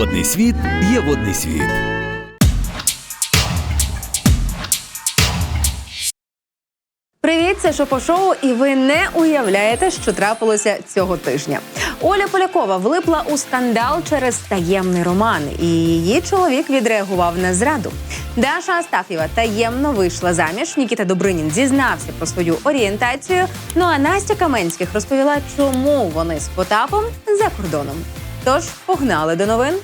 Водний світ є водний світ. Привіт, це Шопо-шоу, і ви не уявляєте, що трапилося цього тижня. Оля Полякова влипла у скандал через таємний роман, і її чоловік відреагував на зраду. Даша Астафєва таємно вийшла заміж. Нікіта Добринін зізнався про свою орієнтацію. Ну а Настя Каменських розповіла, чому вони з Потапом за кордоном. Тож погнали до новин.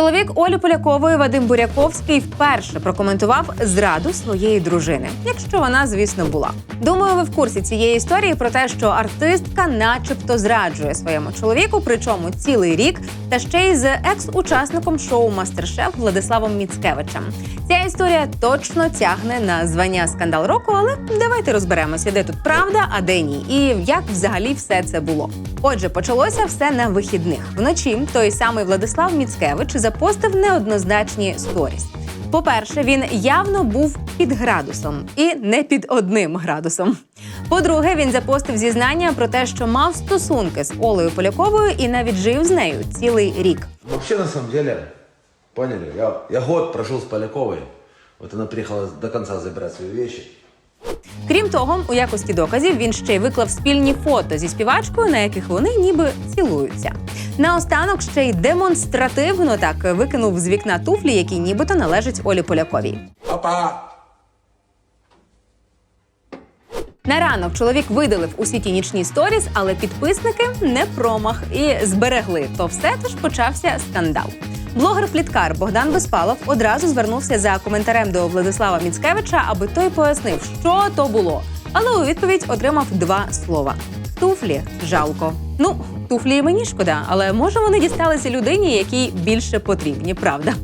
Чоловік Олі Полякової Вадим Буряковський вперше прокоментував зраду своєї дружини, якщо вона, звісно, була. Думаю, ви в курсі цієї історії про те, що артистка, начебто, зраджує своєму чоловіку, причому цілий рік, та ще й з екс-учасником шоу Мастер-шеф Владиславом Міцкевичем. Ця історія точно тягне на звання скандал року, але давайте розберемося, де тут правда, а де ні, і як взагалі все це було. Отже, почалося все на вихідних. Вночі той самий Владислав Міцкевич запостив неоднозначні сторіс. По-перше, він явно був під градусом і не під одним градусом. По-друге, він запостив зізнання про те, що мав стосунки з Олею Поляковою і навіть жив з нею цілий рік. Вообще, на самом деле, поняли, я, я год прожил с Поляковой. Вот она приехала до конца забирать свои вещи. Крім того, у якості доказів він ще й виклав спільні фото зі співачкою, на яких вони ніби цілуються. Наостанок ще й демонстративно так викинув з вікна туфлі, які нібито належать Олі Поляковій. Папа! На ранок чоловік видалив усі ті нічні сторіс, але підписники не промах і зберегли то все, тож почався скандал. Блогер-пліткар Богдан Безпалов одразу звернувся за коментарем до Владислава Міцкевича, аби той пояснив, що то було. Але у відповідь отримав два слова: туфлі жалко. Ну, туфлі і мені шкода, але може вони дісталися людині, якій більше потрібні, правда.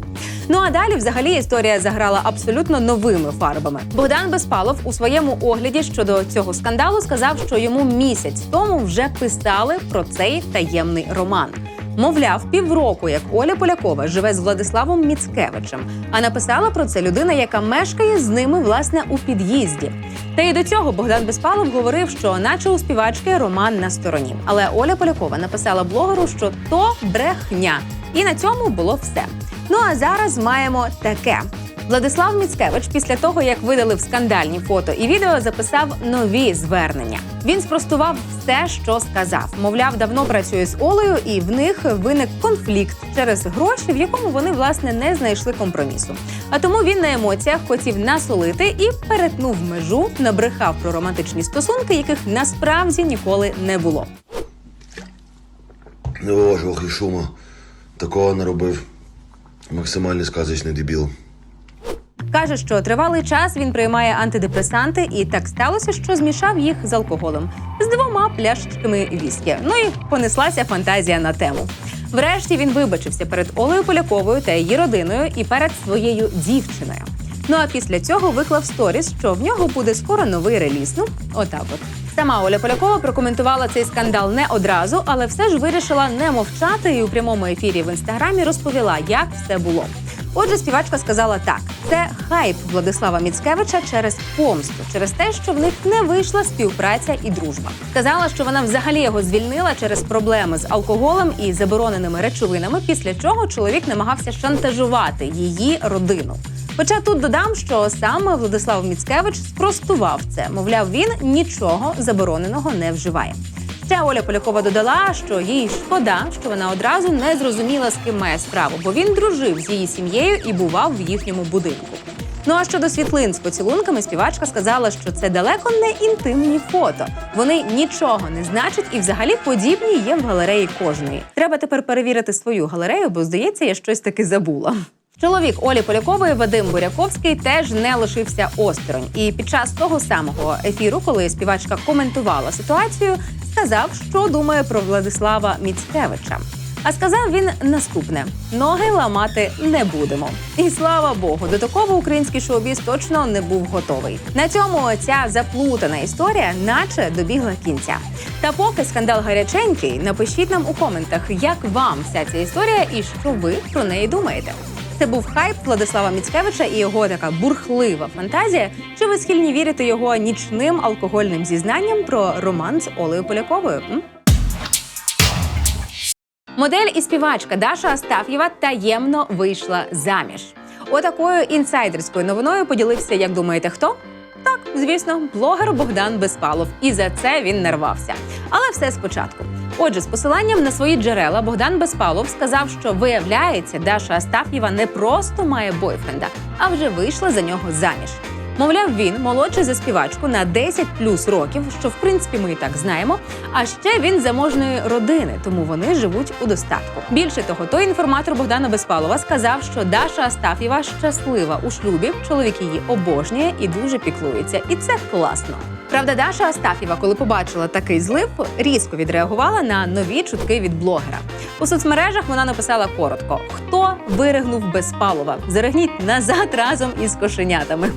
Ну а далі, взагалі, історія заграла абсолютно новими фарбами. Богдан Безпалов у своєму огляді щодо цього скандалу сказав, що йому місяць тому вже писали про цей таємний роман. Мовляв, півроку, як Оля Полякова живе з Владиславом Міцкевичем. А написала про це людина, яка мешкає з ними власне у під'їзді. Та й до цього Богдан Безпалов говорив, що, наче у співачки, роман на стороні. Але Оля Полякова написала блогеру, що то брехня, і на цьому було все. Ну а зараз маємо таке. Владислав Міцкевич після того, як видалив скандальні фото і відео, записав нові звернення. Він спростував все, що сказав. Мовляв, давно працює з Олею, і в них виник конфлікт через гроші, в якому вони власне не знайшли компромісу. А тому він на емоціях хотів насолити і перетнув межу, набрехав про романтичні стосунки, яких насправді ніколи не було. О, ох і шума. Такого не робив. Максимальний сказочний дебіл. Каже, що тривалий час він приймає антидепресанти, і так сталося, що змішав їх з алкоголем з двома пляшечками віскі. Ну і понеслася фантазія на тему. Врешті він вибачився перед Олею Поляковою та її родиною і перед своєю дівчиною. Ну а після цього виклав сторіс, що в нього буде скоро новий реліз. Ну, отак от. Сама Оля Полякова прокоментувала цей скандал не одразу, але все ж вирішила не мовчати і у прямому ефірі в інстаграмі розповіла, як все було. Отже, співачка сказала так: це хайп Владислава Міцкевича через помсту, через те, що в них не вийшла співпраця і дружба. Сказала, що вона взагалі його звільнила через проблеми з алкоголем і забороненими речовинами, після чого чоловік намагався шантажувати її родину. Хоча тут додам, що саме Владислав Міцкевич спростував це. Мовляв, він нічого забороненого не вживає. Ще Оля Полякова додала, що їй шкода, що вона одразу не зрозуміла, з ким має справу, бо він дружив з її сім'єю і бував в їхньому будинку. Ну а щодо світлин з поцілунками, співачка сказала, що це далеко не інтимні фото. Вони нічого не значать і взагалі подібні є в галереї кожної. Треба тепер перевірити свою галерею, бо здається, я щось таки забула. Чоловік Олі Полякової Вадим Буряковський теж не лишився осторонь. І під час того самого ефіру, коли співачка коментувала ситуацію, сказав, що думає про Владислава Міцкевича. А сказав він наступне: ноги ламати не будемо. І слава Богу, до такого український шоу-біз точно не був готовий. На цьому ця заплутана історія, наче добігла кінця. Та поки скандал гаряченький, напишіть нам у коментах, як вам вся ця історія і що ви про неї думаєте. Це був хайп Владислава Міцкевича і його така бурхлива фантазія. Чи ви схильні вірити його нічним алкогольним зізнанням про роман з Олею Поляковою? Модель і співачка Даша Астаф'єва таємно вийшла заміж. Отакою інсайдерською новиною поділився, як думаєте, хто? Так, звісно, блогер Богдан Безпалов. І за це він нарвався. Але все спочатку. Отже, з посиланням на свої джерела Богдан Безпалов сказав, що виявляється, Даша Астаф'єва не просто має бойфренда, а вже вийшла за нього заміж. Мовляв, він молодший за співачку на 10 плюс років, що в принципі ми і так знаємо. А ще він заможної родини, тому вони живуть у достатку. Більше того, той інформатор Богдана Безпалова сказав, що Даша Астаф'єва щаслива у шлюбі. Чоловік її обожнює і дуже піклується, і це класно. Правда, Даша Астаф'єва, коли побачила такий злив, різко відреагувала на нові чутки від блогера. У соцмережах вона написала коротко: хто виригнув Безпалова? Заригніть назад разом із кошенятами.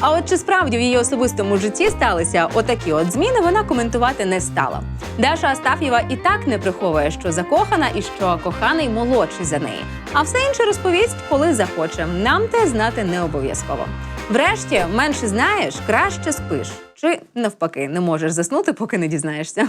А от чи справді в її особистому житті сталися отакі от зміни, вона коментувати не стала. Даша Астаф'єва і так не приховує, що закохана і що коханий молодший за неї. А все інше розповість, коли захоче. Нам те знати не обов'язково. Врешті, менше знаєш, краще спиш. Чи навпаки, не можеш заснути, поки не дізнаєшся.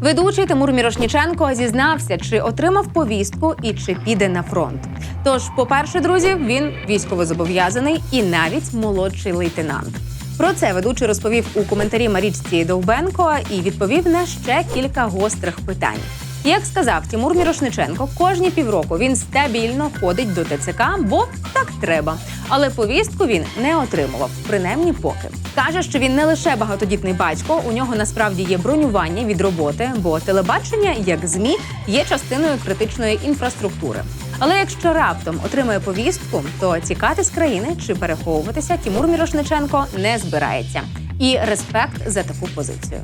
Ведучий Тимур Мірошніченко зізнався, чи отримав повістку і чи піде на фронт. Тож, по-перше, друзі, він військовозобов'язаний і навіть молодший лейтенант. Про це ведучий розповів у коментарі Марічці Довбенко і відповів на ще кілька гострих питань. Як сказав Тимур Мірошниченко, кожні півроку він стабільно ходить до ТЦК, бо так треба. Але повістку він не отримував, принаймні поки. Каже, що він не лише багатодітний батько, у нього насправді є бронювання від роботи, бо телебачення, як змі, є частиною критичної інфраструктури. Але якщо раптом отримає повістку, то тікати з країни чи переховуватися Тимур Мірошниченко не збирається. І респект за таку позицію.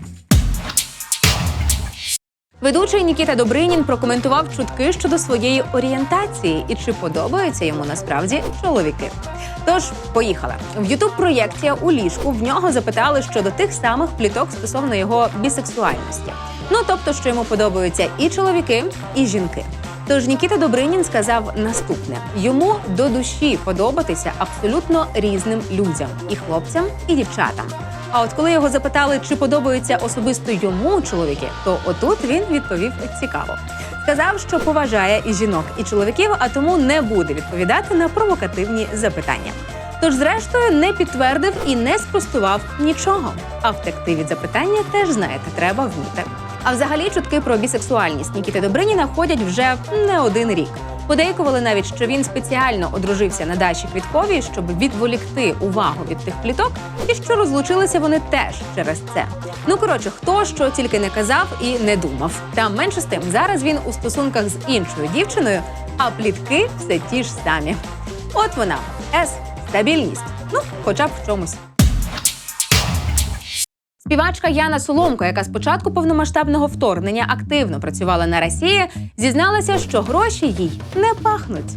Ведучий Нікіта Добринін прокоментував чутки щодо своєї орієнтації і чи подобаються йому насправді чоловіки. Тож поїхали в ютуб проєкті у ліжку. В нього запитали щодо тих самих пліток стосовно його бісексуальності. Ну тобто, що йому подобаються і чоловіки, і жінки. Тож Нікіта Добринін сказав наступне: йому до душі подобатися абсолютно різним людям і хлопцям, і дівчатам. А от коли його запитали, чи подобаються особисто йому чоловіки, то отут він відповів цікаво. Сказав, що поважає і жінок, і чоловіків, а тому не буде відповідати на провокативні запитання. Тож, зрештою, не підтвердив і не спростував нічого. А втекти від запитання теж знаєте, треба вміти. А взагалі чутки про бісексуальність Нікіти Добриніна ходять вже не один рік. Подейкували навіть, що він спеціально одружився на Даші Квітковій, щоб відволікти увагу від тих пліток, і що розлучилися вони теж через це. Ну коротше, хто що тільки не казав і не думав. Та менше з тим, зараз він у стосунках з іншою дівчиною, а плітки все ті ж самі. От вона С стабільність. Ну, хоча б в чомусь. Співачка Яна Соломко, яка з початку повномасштабного вторгнення активно працювала на Росії, зізналася, що гроші їй не пахнуть.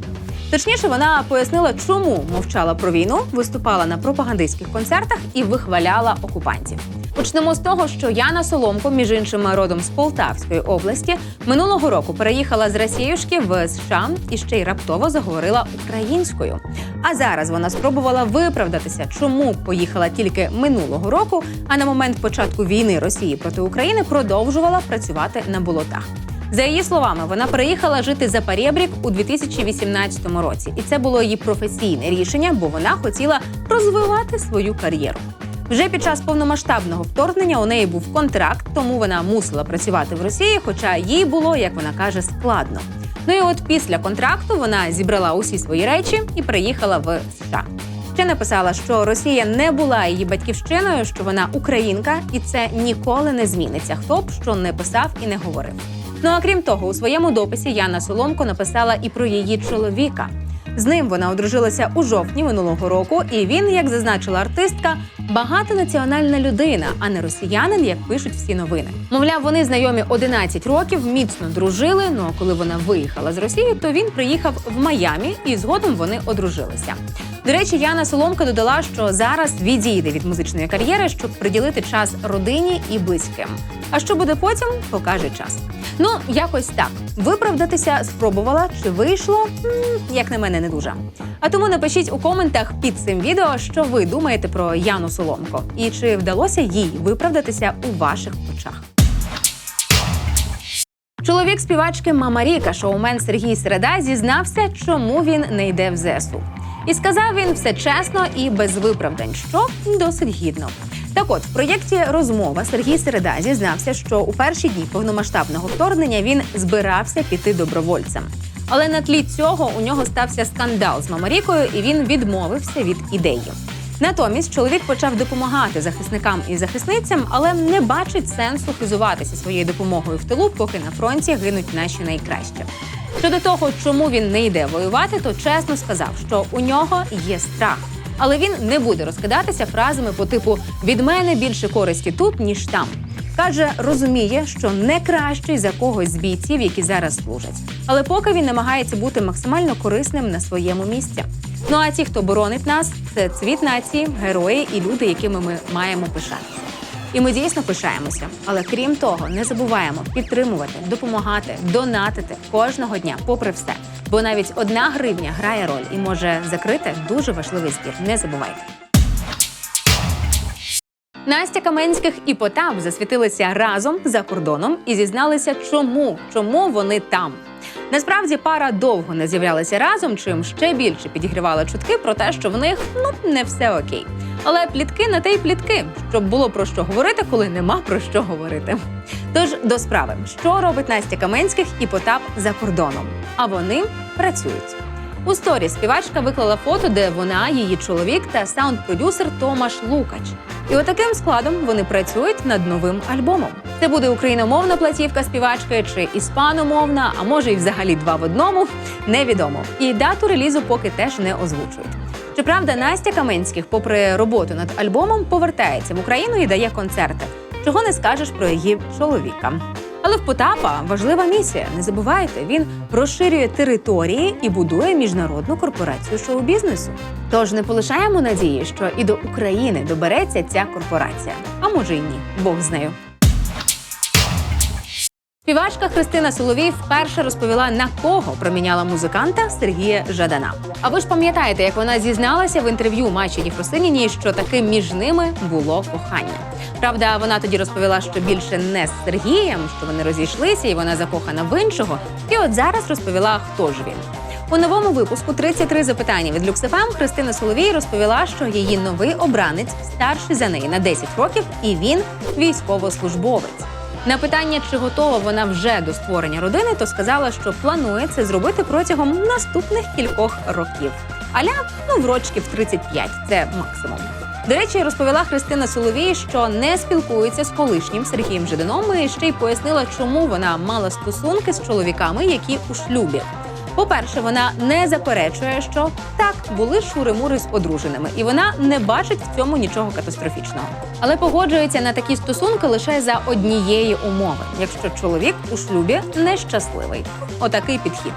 Точніше, вона пояснила, чому мовчала про війну, виступала на пропагандистських концертах і вихваляла окупантів. Почнемо з того, що Яна Соломко, між іншим родом з Полтавської області, минулого року переїхала з Росіюшки в США і ще й раптово заговорила українською. А зараз вона спробувала виправдатися, чому поїхала тільки минулого року, а на момент початку війни Росії проти України продовжувала працювати на болотах. За її словами, вона переїхала жити за Парєбрік у 2018 році, і це було її професійне рішення, бо вона хотіла розвивати свою кар'єру. Вже під час повномасштабного вторгнення у неї був контракт, тому вона мусила працювати в Росії, хоча їй було, як вона каже, складно. Ну і от після контракту вона зібрала усі свої речі і приїхала в США. Ще написала, що Росія не була її батьківщиною, що вона українка, і це ніколи не зміниться. Хто б що не писав і не говорив. Ну а крім того, у своєму дописі Яна Соломко написала і про її чоловіка. З ним вона одружилася у жовтні минулого року, і він, як зазначила артистка, багатонаціональна людина, а не росіянин, як пишуть всі новини. Мовляв, вони знайомі 11 років, міцно дружили. Ну а коли вона виїхала з Росії, то він приїхав в Майамі, і згодом вони одружилися. До речі, Яна Соломка додала, що зараз відійде від музичної кар'єри, щоб приділити час родині і близьким. А що буде потім, покаже час. Ну, якось так. Виправдатися спробувала чи вийшло, як на мене, не дуже. А тому напишіть у коментах під цим відео, що ви думаєте про Яну Соломко, і чи вдалося їй виправдатися у ваших очах. Чоловік співачки Мама Ріка, шоумен Сергій Середа, зізнався, чому він не йде в ЗСУ. І сказав він все чесно і без виправдань, що досить гідно. Так от, в проєкті розмова Сергій Середа зізнався, що у перші дні повномасштабного вторгнення він збирався піти добровольцем. Але на тлі цього у нього стався скандал з Мамарікою, і він відмовився від ідеї. Натомість чоловік почав допомагати захисникам і захисницям, але не бачить сенсу хизуватися своєю допомогою в тилу, поки на фронті гинуть наші найкращі. Щодо того, чому він не йде воювати, то чесно сказав, що у нього є страх. Але він не буде розкидатися фразами по типу від мене більше користі тут, ніж там. Каже, розуміє, що не кращий за когось з бійців, які зараз служать. Але поки він намагається бути максимально корисним на своєму місці. Ну а ті, хто боронить нас, це цвіт нації, герої і люди, якими ми маємо пишатися. І ми дійсно пишаємося. Але крім того, не забуваємо підтримувати, допомагати, донатити кожного дня, попри все. Бо навіть одна гривня грає роль і може закрити дуже важливий збір. Не забувайте. Настя Каменських і Потап засвітилися разом за кордоном і зізналися, чому, чому вони там. Насправді пара довго не з'являлася разом, чим ще більше підігрівали чутки про те, що в них ну не все окей. Але плітки на те й плітки, щоб було про що говорити, коли нема про що говорити. Тож до справи, що робить Настя Каменських і Потап за кордоном? А вони працюють. У сторі співачка виклала фото, де вона, її чоловік та саунд-продюсер Томаш Лукач. І отаким складом вони працюють над новим альбомом. Це буде україномовна платівка співачки чи іспаномовна, а може й взагалі два в одному. Невідомо. І дату релізу поки теж не озвучують. Щоправда, Настя Каменських, попри роботу над альбомом, повертається в Україну і дає концерти. Чого не скажеш про її чоловіка. Але в Потапа важлива місія. Не забувайте, він розширює території і будує міжнародну корпорацію шоу-бізнесу. Тож не полишаємо надії, що і до України добереться ця корпорація. А може й ні, Бог з нею. Співачка Христина Соловій вперше розповіла, на кого проміняла музиканта Сергія Жадана. А ви ж пам'ятаєте, як вона зізналася в інтерв'ю Маші Єфросиніній, що таки між ними було кохання. Правда, вона тоді розповіла, що більше не з Сергієм, що вони розійшлися, і вона закохана в іншого. І от зараз розповіла, хто ж він. У новому випуску «33 запитання від Люксефем Христина Соловій розповіла, що її новий обранець старший за неї на 10 років, і він військовослужбовець. На питання, чи готова вона вже до створення родини, то сказала, що планує це зробити протягом наступних кількох років. Аля ну в рочків 35 – це максимум. До речі, розповіла Христина Соловій, що не спілкується з колишнім Сергієм Жиданом і ще й пояснила, чому вона мала стосунки з чоловіками, які у шлюбі. По-перше, вона не заперечує, що так були шури-мури з одруженими, і вона не бачить в цьому нічого катастрофічного. Але погоджується на такі стосунки лише за однієї умови, якщо чоловік у шлюбі нещасливий. Отакий підхід.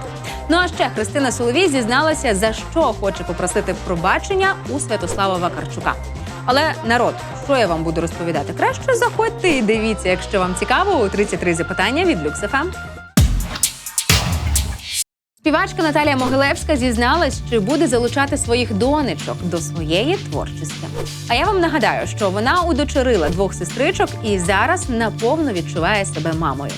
Ну а ще Христина Соловій зізналася, за що хоче попросити пробачення у Святослава Вакарчука. Але народ, що я вам буду розповідати? Краще заходьте і дивіться, якщо вам цікаво, у 33 запитання від Люксефем. Співачка Наталія Могилевська зізналась, чи буде залучати своїх донечок до своєї творчості. А я вам нагадаю, що вона удочерила двох сестричок і зараз наповно відчуває себе мамою.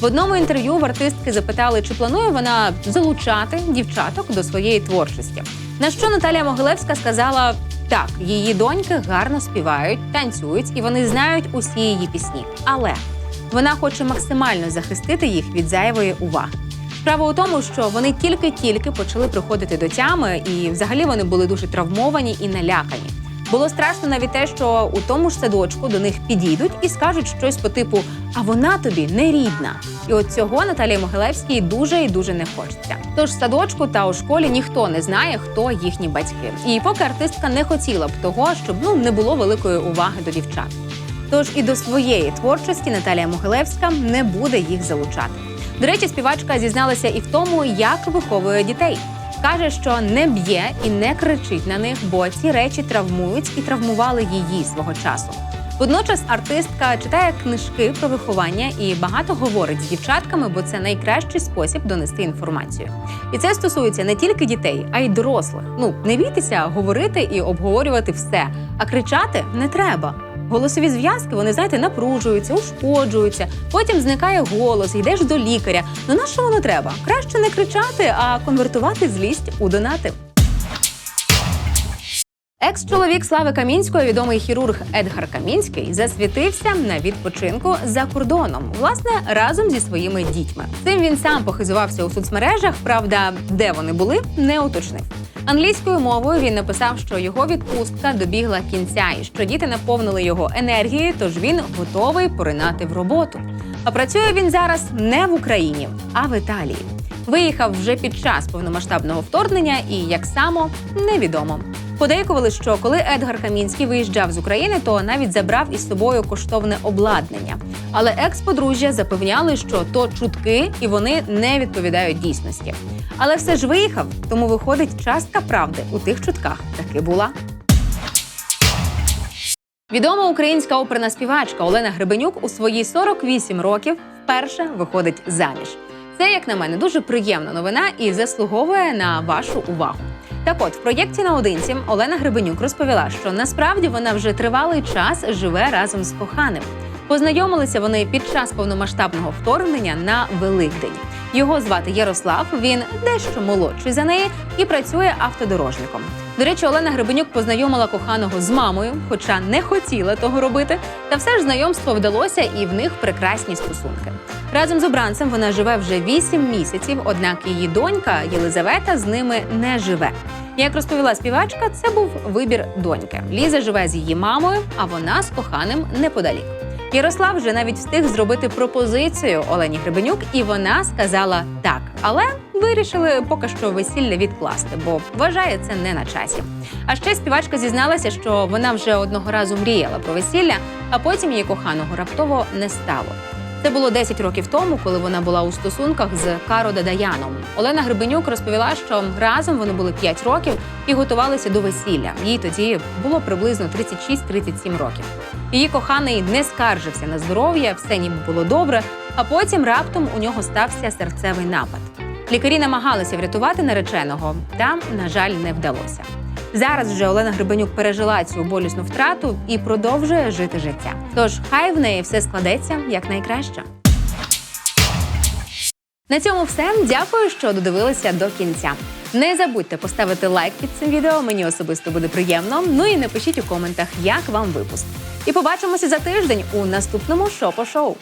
В одному інтерв'ю в артистки запитали, чи планує вона залучати дівчаток до своєї творчості. На що Наталія Могилевська сказала: так, її доньки гарно співають, танцюють і вони знають усі її пісні. Але вона хоче максимально захистити їх від зайвої уваги. Справа у тому, що вони тільки-тільки почали приходити до тями, і взагалі вони були дуже травмовані і налякані. Було страшно навіть те, що у тому ж садочку до них підійдуть і скажуть щось по типу А вона тобі не рідна. І от цього Наталії Могилевській дуже і дуже не хочеться. Тож садочку та у школі ніхто не знає, хто їхні батьки. І поки артистка не хотіла б того, щоб ну не було великої уваги до дівчат. Тож і до своєї творчості Наталія Могилевська не буде їх залучати. До речі, співачка зізналася і в тому, як виховує дітей. Каже, що не б'є і не кричить на них, бо ці речі травмують і травмували її свого часу. Водночас артистка читає книжки про виховання і багато говорить з дівчатками, бо це найкращий спосіб донести інформацію. І це стосується не тільки дітей, а й дорослих. Ну не бійтеся говорити і обговорювати все, а кричати не треба. Голосові зв'язки, вони, знаєте, напружуються, ушкоджуються, потім зникає голос, йдеш до лікаря. Ну на що воно треба? Краще не кричати, а конвертувати злість у донати. Екс-чоловік Слави Камінського, відомий хірург Едгар Камінський, засвітився на відпочинку за кордоном, власне, разом зі своїми дітьми. Цим він сам похизувався у соцмережах. Правда, де вони були, не уточнив. Англійською мовою він написав, що його відпустка добігла кінця і що діти наповнили його енергією, тож він готовий поринати в роботу. А працює він зараз не в Україні, а в Італії. Виїхав вже під час повномасштабного вторгнення, і як само невідомо. Подейкували, що коли Едгар Камінський виїжджав з України, то навіть забрав із собою коштовне обладнання. Але екс-подружжя запевняли, що то чутки і вони не відповідають дійсності. Але все ж виїхав, тому виходить частка правди у тих чутках таки була. Відома українська оперна співачка Олена Гребенюк у свої 48 років вперше виходить заміж. Це, як на мене, дуже приємна новина і заслуговує на вашу увагу. Так от, в проєкті наодинці Олена Гребенюк розповіла, що насправді вона вже тривалий час живе разом з коханим. Познайомилися вони під час повномасштабного вторгнення на Великдень. Його звати Ярослав. Він дещо молодший за неї і працює автодорожником. До речі, Олена Гребенюк познайомила коханого з мамою, хоча не хотіла того робити. Та все ж знайомство вдалося, і в них прекрасні стосунки. Разом з обранцем вона живе вже 8 місяців, однак її донька Єлизавета з ними не живе. Як розповіла співачка, це був вибір доньки. Ліза живе з її мамою, а вона з коханим неподалік. Ярослав вже навіть встиг зробити пропозицію Олені Гребенюк, і вона сказала так, але вирішили поки що весілля відкласти, бо вважає це не на часі. А ще співачка зізналася, що вона вже одного разу мріяла про весілля, а потім її коханого раптово не стало. Це було 10 років тому, коли вона була у стосунках з Каро Дадаяном. Олена Гребенюк розповіла, що разом вони були 5 років і готувалися до весілля. Їй тоді було приблизно 36-37 років. Її коханий не скаржився на здоров'я, все ніби було добре. А потім раптом у нього стався серцевий напад. Лікарі намагалися врятувати нареченого, та, на жаль, не вдалося. Зараз вже Олена Гребенюк пережила цю болісну втрату і продовжує жити життя. Тож хай в неї все складеться якнайкраще. На цьому все. Дякую, що додивилися до кінця. Не забудьте поставити лайк під цим відео. Мені особисто буде приємно. Ну і напишіть у коментах, як вам випуск. І побачимося за тиждень у наступному шопо-шоу.